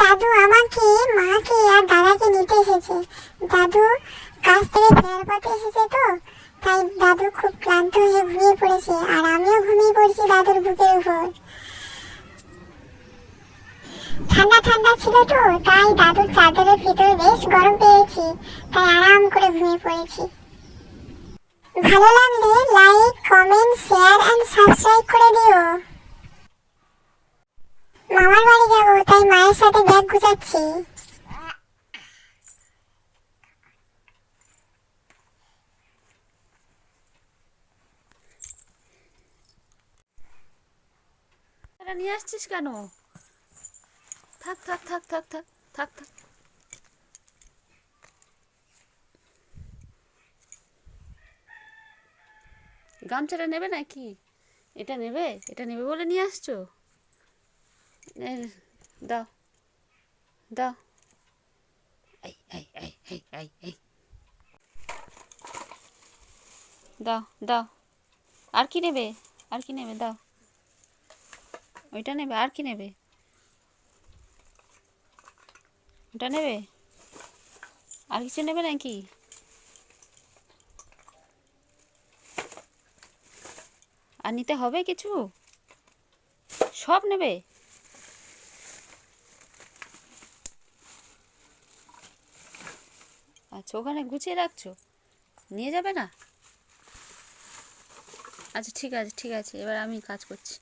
দাদু আমাকে, মাকে আর দাদাকে নিতে এসেছে। দাদু কাজ থেকে ফেরার পথে এসেছে তো, তাই দাদু খুব ক্লান্ত হয়ে ঘুমিয়ে পড়েছে, আর আমিও ঘুমিয়ে পড়েছি দাদুর বুকের উপর। ঠান্ডা ঠান্ডা ছিল তো, তাই দাদুর চাদরের ভিতরে বেশ গরম পেয়েছি, তাই আরাম করে ঘুমিয়ে পড়েছি। ভালো লাগলে like comment share and subscribe করে দিও। মামার বাড়ি যাব, তাই মায়ের সাথে ব্যাগ গুছাচ্ছি। নিয়ে আসছিস কেন? থাক থাক থাক থাক থাক থাক থাক। গামছাটা নেবে নাকি? এটা নেবে? এটা নেবে বলে নিয়ে আসছো? দাও দাও এই এই এই এই এই এই দাও দাও আর কি নেবে? আর কি নেবে? দাও ওইটা নেবে? আর কি নেবে? ওটা নেবে? আর কিছু নেবে নাকি? আর নিতে হবে কিছু? সব নেবে? আচ্ছা ওখানে গুছিয়ে রাখছো? নিয়ে যাবে না? আচ্ছা ঠিক আছে ঠিক আছে, এবার আমি কাজ করছি।